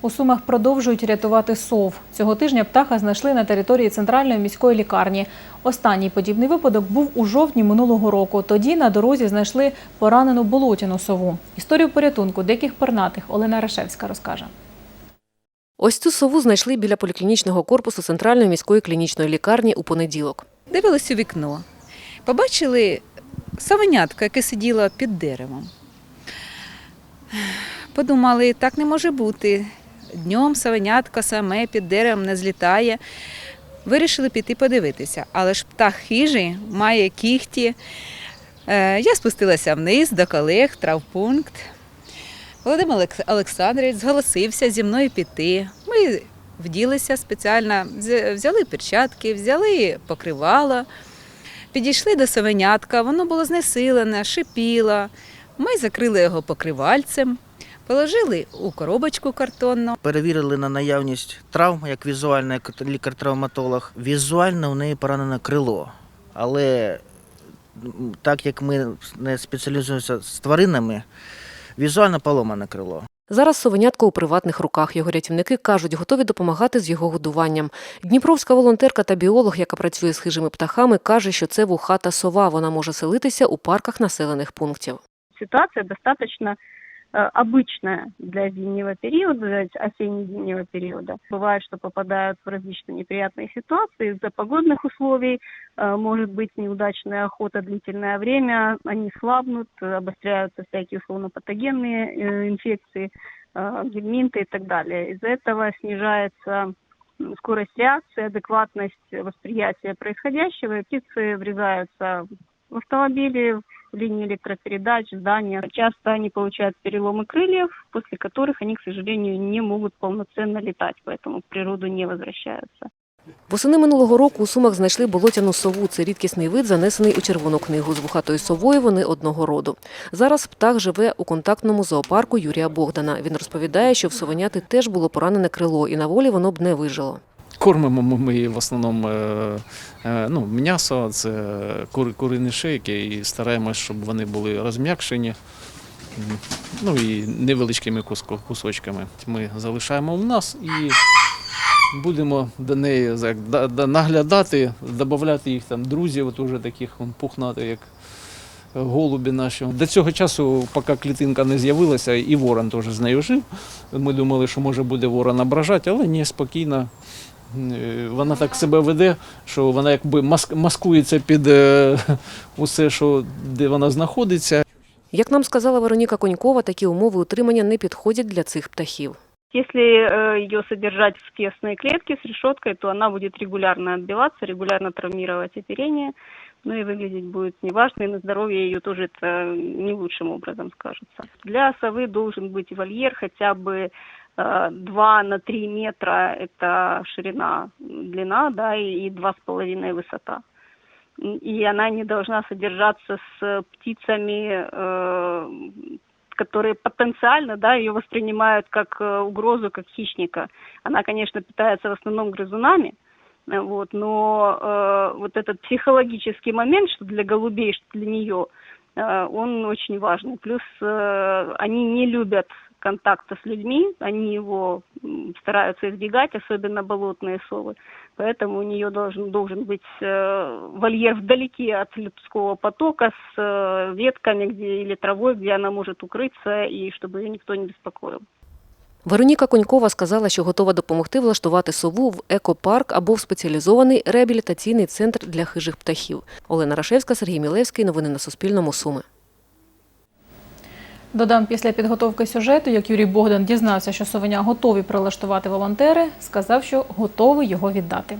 У Сумах продовжують рятувати сов. Цього тижня птаха знайшли на території центральної міської лікарні. Останній подібний випадок був у жовтні минулого року. Тоді на дорозі знайшли поранену болотяну сову. Історію порятунку деяких пернатих Олена Рашевська розкаже. Ось цю сову знайшли біля поліклінічного корпусу центральної міської клінічної лікарні у понеділок. Дивились у вікно. Побачили совенятко, яке сиділо під деревом. Подумали, так не може бути. Днем совенятко саме під деревом не злітає. Вирішили піти подивитися, але ж птах хижий, має кіхті. Е, Я спустилася вниз до колег, травпункт. Володимир Олександрович зголосився зі мною піти. Ми вділися спеціально, взяли перчатки, взяли покривало, підійшли до совенятка, воно було знесилене, шипіло. Ми закрили його покривальцем, положили у коробочку картонну. Перевірили на наявність травм, як візуально, як лікар-травматолог. Візуально у неї поранене крило. Але так як ми не спеціалізуємося з тваринами, візуально поломане крило. Зараз совенятко у приватних руках. Його рятівники кажуть, готові допомагати з його годуванням. Дніпровська волонтерка та біолог, яка працює з хижими птахами, каже, що це вухата сова. Вона може селитися у парках населених пунктів. ситуация достаточно э, обычная для зимнего периода, для осенне-зимнего периода. Бывает, что попадают в различные неприятные ситуации из-за погодных условий, э, может быть неудачная охота длительное время, они слабнут, э, обостряются всякие условно-патогенные э, инфекции, э, гельминты и так далее. Из-за этого снижается скорость реакции, адекватность восприятия происходящего, и птицы врезаются в автомобили, линии электропередач, здания. Часто они получают переломы крыльев, после которых они, к сожалению, не могут полноценно летать, поэтому в природу не возвращаются. Восени минулого року у Сумах знайшли болотяну сову. Це рідкісний вид, занесений у червону книгу. З вухатою совою вони одного роду. Зараз птах живе у контактному зоопарку Юрія Богдана. Він розповідає, що в совеняти теж було поранене крило, і на волі воно б не вижило. Кормимо ми- в основному е, е, ну, м'ясо, це кури, курині шейки, і стараємось, щоб вони були розм'якшені. Ну і невеличкими кусочками. Ми залишаємо в нас і будемо до неї наглядати, додати їх там друзів, уже таких пухнатих, як голубі наші. До цього часу, поки клітинка не з'явилася, і ворон теж з нею жив. Ми думали, що може буде ворон ображати, але ні, спокійно. Е, Вона так себе веде, що вона якби мас- маскується під е, усе, що де вона знаходиться. Як нам сказала Вероніка Конькова, такі умови утримання не підходять для цих птахів. Если э, ее содержать в тесной клетке с решеткой, то она будет регулярно отбиваться, регулярно травмировать оперение, ну и выглядеть будет неважно, и на здоровье ее тоже это не лучшим образом скажется. Для совы должен быть вольер хотя бы э, 2 на 3 метра, это ширина, длина, да, и, и 2,5 высота. И она не должна содержаться с птицами, э, которые потенциально, да, ее воспринимают как э, угрозу, как хищника. Она, конечно, питается в основном грызунами, э, вот, но э, вот этот психологический момент, что для голубей, что для нее, э, он очень важный. Плюс э, они не любят контакта с людьми, они его м, стараются избегать, особенно болотные совы. Поэтому у нее должен, должен быть э, вольер вдалеке от людского потока с э, ветками где, или травой, где она может укрыться, и чтобы ее никто не беспокоил. Вероніка Конькова сказала, що готова допомогти влаштувати сову в екопарк або в спеціалізований реабілітаційний центр для хижих птахів. Олена Рашевська, Сергій Мілевський. Новини на Суспільному. Суми. Додам, після підготовки сюжету, як Юрій Богдан дізнався, що совеня готові прилаштувати волонтери, сказав, що готовий його віддати.